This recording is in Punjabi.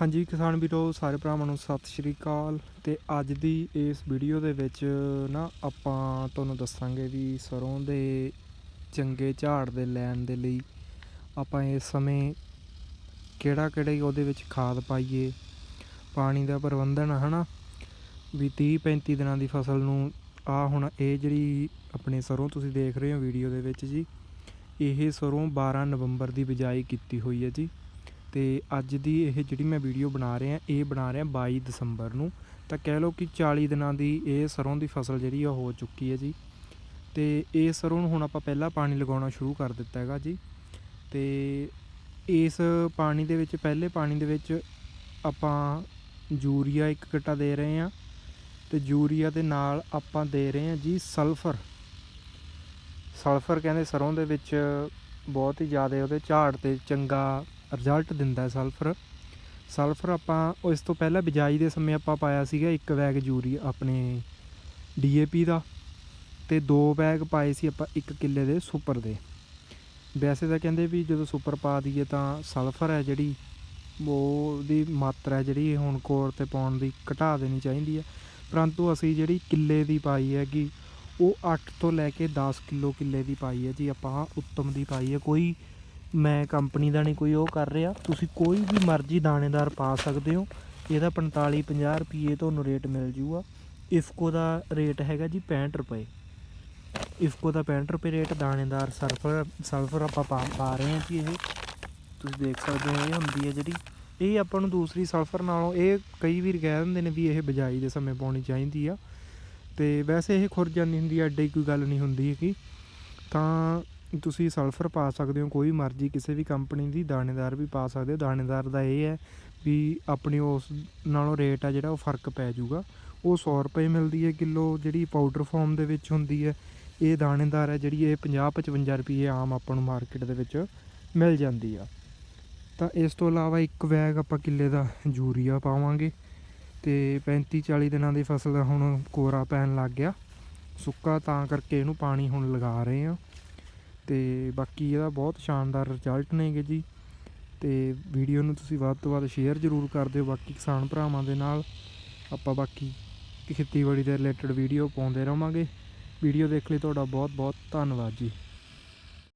ਹਾਂਜੀ ਕਿਸਾਨ ਵੀਰੋ, ਸਾਰੇ ਭਰਾਵਾਂ ਨੂੰ ਸਤਿ ਸ਼੍ਰੀ ਅਕਾਲ ਤੇ ਅੱਜ ਦੀ ਇਸ ਵੀਡੀਓ ਦੇ ਵਿੱਚ ਨਾ ਆਪਾਂ ਤੁਹਾਨੂੰ ਦੱਸਾਂਗੇ ਵੀ ਸਰੋਂ ਦੇ ਚੰਗੇ ਝਾੜ ਦੇ ਲੈਣ ਦੇ ਲਈ ਆਪਾਂ ਇਸ ਸਮੇਂ ਕਿਹੜਾ ਕਿਹੜੇ ਉਹਦੇ ਵਿੱਚ ਖਾਦ ਪਾਈਏ, ਪਾਣੀ ਦਾ ਪ੍ਰਬੰਧਨ, ਹਨਾ? ਵੀ 30 35 ਦਿਨਾਂ ਦੀ ਫਸਲ ਨੂੰ ਆ ਹੁਣ ਇਹ ਜਿਹੜੀ ਆਪਣੇ ਸਰੋਂ ਤੁਸੀਂ ਦੇਖ ਰਹੇ ਹੋ ਵੀਡੀਓ ਦੇ ਵਿੱਚ ਜੀ, ਇਹ ਸਰੋਂ 12 ਨਵੰਬਰ ਦੀ ਬਿਜਾਈ ਕੀਤੀ ਹੋਈ ਹੈ ਜੀ। ਅਤੇ ਅੱਜ ਦੀ ਇਹ ਜਿਹੜੀ ਮੈਂ ਵੀਡੀਓ ਬਣਾ ਰਿਹਾ, ਇਹ ਬਣਾ ਰਿਹਾ 22 ਦਸੰਬਰ ਨੂੰ। ਤਾਂ ਕਹਿ ਲਓ ਕਿ 40 ਦਿਨਾਂ ਦੀ ਇਹ ਸਰੋਂ ਦੀ ਫਸਲ ਜਿਹੜੀ ਆ ਹੋ ਚੁੱਕੀ ਹੈ ਜੀ। ਤੇ ਇਹ ਸਰੋਂ ਨੂੰ ਹੁਣ ਆਪਾਂ ਪਹਿਲਾਂ ਪਾਣੀ ਲਗਾਉਣਾ ਸ਼ੁਰੂ ਕਰ ਦਿੱਤਾ ਹੈਗਾ ਜੀ। ਤੇ ਇਸ ਪਾਣੀ ਦੇ ਵਿੱਚ, ਪਹਿਲੇ ਪਾਣੀ ਦੇ ਵਿੱਚ ਆਪਾਂ ਯੂਰੀਆ ਇੱਕ ਕਟਾ ਦੇ ਰਹੇ ਹਾਂ। ਤੇ ਯੂਰੀਆ ਦੇ ਨਾਲ ਆਪਾਂ ਦੇ ਰਹੇ ਹਾਂ ਜੀ ਸਲਫਰ। ਸਲਫਰ ਕਹਿੰਦੇ ਸਰੋਂ ਦੇ ਵਿੱਚ ਬਹੁਤ ਹੀ ਜ਼ਿਆਦਾ, ਉਹਦੇ ਝਾੜ ਤੇ ਚੰਗਾ ਰਿਜ਼ਲਟ ਦਿੰਦਾ ਸਲਫਰ ਸਲਫਰ ਆਪਾਂ ਇਸ ਤੋਂ ਪਹਿਲਾਂ ਬਿਜਾਈ ਦੇ ਸਮੇਂ ਆਪਾਂ ਪਾਇਆ ਸੀਗਾ, ਇੱਕ ਬੈਗ ਯੂਰੀਆ ਆਪਣੇ ਡੀਏਪੀ ਦਾ ਤੇ ਦੋ ਬੈਗ ਪਾਏ ਸੀ ਆਪਾਂ ਇੱਕ ਕਿੱਲੇ ਦੇ ਸੁਪਰ ਦੇ। ਵੈਸੇ ਤਾਂ ਕਹਿੰਦੇ ਵੀ ਜਦੋਂ ਸੁਪਰ ਪਾ ਦਈਏ ਤਾਂ ਸਲਫਰ ਹੈ ਜਿਹੜੀ ਉਹ ਦੀ ਮਾਤਰਾ ਜਿਹੜੀ ਹੁਣ ਕੋਰ ਤੇ ਪਾਉਣ ਦੀ ਘਟਾ ਦੇਣੀ ਚਾਹੀਦੀ ਹੈ। ਪਰੰਤੂ ਅਸੀਂ ਜਿਹੜੀ ਕਿੱਲੇ ਦੀ ਪਾਈ ਹੈਗੀ, ਉਹ 8 ਤੋਂ ਲੈ ਕੇ 10 ਕਿਲੋ ਕਿੱਲੇ ਦੀ ਪਾਈ ਹੈ ਜੀ, ਆਪਾਂ ਉੱਤਮ ਦੀ ਪਾਈ ਹੈ। ਕੋਈ ਮੈਂ ਕੰਪਨੀ ਦਾ ਨਹੀਂ ਕੋਈ ਉਹ ਕਰ ਰਿਹਾ। ਤੁਸੀਂ ਕੋਈ ਵੀ ਮਰਜ਼ੀ ਦਾਣੇਦਾਰ ਪਾ ਸਕਦੇ ਹੋ। ਇਹਦਾ 45 50 ਰੁਪਏ ਤੁਹਾਨੂੰ ਰੇਟ ਮਿਲ ਜੂਗਾ। ਇਫਕੋ ਦਾ ਰੇਟ ਹੈਗਾ ਜੀ 65 ਰੁਪਏ। ਇਫਕੋ ਦਾ 65 ਰੁਪਏ ਰੇਟ ਦਾਣੇਦਾਰ ਸਲਫਰ ਸਲਫਰ ਆਪਾਂ ਪਾ ਪਾ ਰਹੇ ਹਾਂ ਜੀ ਇਹ। ਤੁਸੀਂ ਦੇਖ ਸਕਦੇ ਹੋ ਇਹ ਹੁੰਦੀ ਹੈ ਜਿਹੜੀ। ਇਹ ਆਪਾਂ ਨੂੰ ਦੂਸਰੀ ਸਲਫਰ ਨਾਲੋਂ ਇਹ ਕਈ ਵੀਰ ਕਹਿ ਦਿੰਦੇ ਨੇ ਵੀ ਇਹ ਬਿਜਾਈ ਦੇ ਸਮੇਂ ਪਾਉਣੀ ਚਾਹੀਦੀ ਆ। ਤੇ ਵੈਸੇ ਇਹ ਖੁਰ ਜਾਂਦੀ ਹੁੰਦੀ ਹੈ ਐਡੀ ਕੋਈ ਗੱਲ ਨਹੀਂ ਹੁੰਦੀ ਹੈਗੀ। ਤਾਂ ਤੁਸੀਂ ਸਲਫਰ ਪਾ ਸਕਦੇ ਹੋ, ਕੋਈ ਮਰਜ਼ੀ ਕਿਸੇ ਵੀ ਕੰਪਨੀ ਦੀ ਦਾਣੇਦਾਰ ਵੀ ਪਾ ਸਕਦੇ ਹੋ। ਦਾਣੇਦਾਰ ਦਾ ਇਹ ਹੈ ਵੀ ਆਪਣੀ ਉਸ ਨਾਲੋਂ ਰੇਟ ਆ ਜਿਹੜਾ ਉਹ ਫ਼ਰਕ ਪੈ ਜਾਊਗਾ। ਉਹ 100 ਰੁਪਏ ਮਿਲਦੀ ਹੈ ਕਿਲੋ, ਜਿਹੜੀ ਪਾਊਡਰ ਫਾਰਮ ਦੇ ਵਿੱਚ ਹੁੰਦੀ ਹੈ। ਇਹ ਦਾਣੇਦਾਰ ਹੈ ਜਿਹੜੀ ਇਹ 50 55 ਰੁਪਏ ਆਮ ਆਪਾਂ ਨੂੰ ਮਾਰਕੀਟ ਦੇ ਵਿੱਚ ਮਿਲ ਜਾਂਦੀ ਆ। ਤਾਂ ਇਸ ਤੋਂ ਇਲਾਵਾ ਇੱਕ ਬੈਗ ਆਪਾਂ ਕਿੱਲੇ ਦਾ ਯੂਰੀਆ ਪਾਵਾਂਗੇ ਤੇ 35 40 ਦਿਨਾਂ ਦੀ ਫਸਲ ਹੁਣ ਕੋਰਾ ਪੈਣ ਲੱਗ ਗਿਆ। ਸੁੱਕਾ ਤਾਂ ਕਰਕੇ ਇਹਨੂੰ ਪਾਣੀ ਹੁਣ ਲਗਾ ਰਹੇ ਆ ਅਤੇ ਬਾਕੀ ਇਹਦਾ ਬਹੁਤ ਸ਼ਾਨਦਾਰ ਰਿਜ਼ਲਟ ਨੇਗੇ ਜੀ। ਅਤੇ ਵੀਡੀਓ ਨੂੰ ਤੁਸੀਂ ਵੱਧ ਤੋਂ ਵੱਧ ਸ਼ੇਅਰ ਜ਼ਰੂਰ ਕਰ ਦਿਓ ਬਾਕੀ ਕਿਸਾਨ ਭਰਾਵਾਂ ਦੇ ਨਾਲ। ਆਪਾਂ ਬਾਕੀ ਖੇਤੀਬਾੜੀ ਦੇ ਰਿਲੇਟਡ ਵੀਡੀਓ ਪਾਉਂਦੇ ਰਹਾਂਗੇ ਵੀਡੀਓ ਦੇਖ ਲਈ ਤੁਹਾਡਾ ਬਹੁਤ ਬਹੁਤ ਧੰਨਵਾਦ ਜੀ।